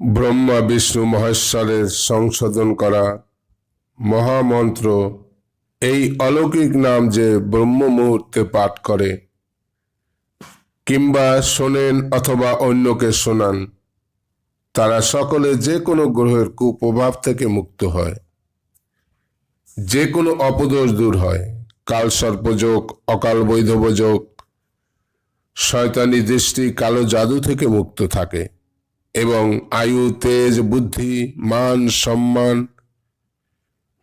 ব্রহ্মা, বিষ্ণু, মহেশ্বরের সংশোধন করা মহামন্ত্র। এই অলৌকিক নাম যে ব্রহ্ম মুহূর্তে পাঠ করে, কিংবা শোনেন অথবা অন্যকে শোনান, তারা সকলে যে কোনো গ্রহের কুপ্রভাব থেকে মুক্ত হয়। যে কোনো অপদোষ দূর হয়। কাল সর্পযোগ অকাল বৈধবযোগ শয়তানি দৃষ্টি কালো জাদু থেকে মুক্ত থাকে। এবং আয়ু, তেজ, বুদ্ধি, মান, সম্মান,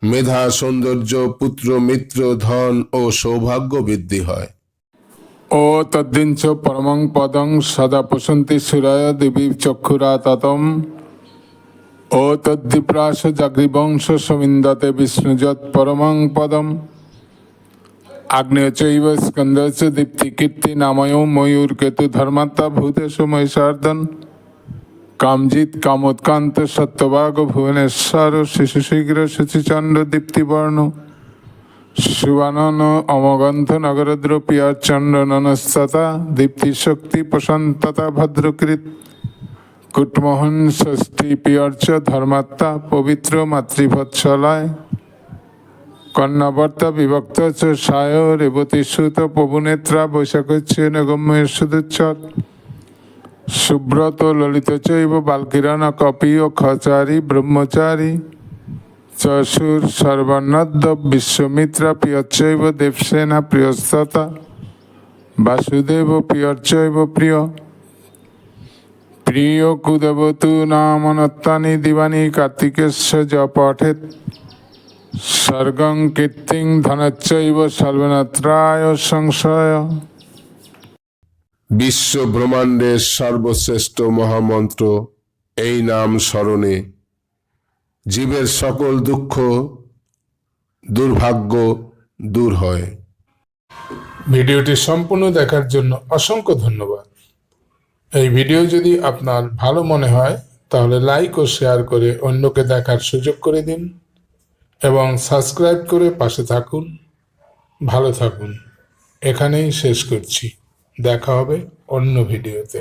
মেধা, সৌন্দর্য, পুত্র, মিত্র, ধন ও সৌভাগ্য বৃদ্ধি হয়। ও তদ্দিঞ্চ পরমং পদং সদা পশন্তি সুরায় দেবী চক্ষুরা ততম ও তদ্দিপ্রাস জাগ্রিবংশ সমিন্দতে বিষ্ণুযৎ পরমং পদম। আগ্নেয় চৈব স্কন্দ দীপ্তি কীর্তি নাময় ময়ূর কেতু ধর্মাত্মা ভূতেশ মহিষার্দন কামজিৎ কামোৎকান্ত, সত্যবাগ, ভুবনেশ্বর, শিশু শীঘ্র শুচিচন্দ্র দীপ্তিবর্ণ শিবানন অমগন্থ নগরদ্র পিয়াচন্দ্রনস্ততা দীপ্তি শক্তি প্রশান্ততা, ভদ্রকৃত, কুটমোহন, ষষ্ঠী, পিয়র্চ, ধর্মাত্মা, পবিত্র, মাতৃভৎসলায়, কন্যাবর্তা, বিভক্ত, চ, সায়, রেবতী, সুত, প্রভুনেত্রা বৈশাখচ্ছ নগম্য সুদুচ্চর সুব্রত ললিত চৈব বালকিরণ কপি ও খচারী ব্রহ্মচারী। চশুর সর্বনদ্য বিশ্বমিত্রা প্রিয়চ্চৈব দেবসেনা প্রিয়স্ততা। বাসুদেব প্রিয়চ্চৈব প্রিয়। প্রিয় কুদেবতু নামনত্তানি দিবানি কার্তিকেশ্ব য পঠেত স্বর্গং কীর্তিং ধনচ্চৈব সর্বনত্রায় সংশয়। বিশ্ব ব্রহ্মাণ্ডের সর্বশ্রেষ্ঠ মহামন্ত্র এই নাম স্মরণে জীবের সকল দুঃখ, দুর্ভাগ্য দূর হয়। ভিডিওটি সম্পূর্ণ দেখার জন্য অসংখ্য ধন্যবাদ। এই ভিডিও যদি আপনার ভালো মনে হয়, তাহলে লাইক ও শেয়ার করে অন্যকে দেখার সুযোগ করে দিন এবং সাবস্ক্রাইব করে পাশে থাকুন। ভালো থাকুন। এখানেই শেষ করছি। দেখা হবে অন্য ভিডিওতে।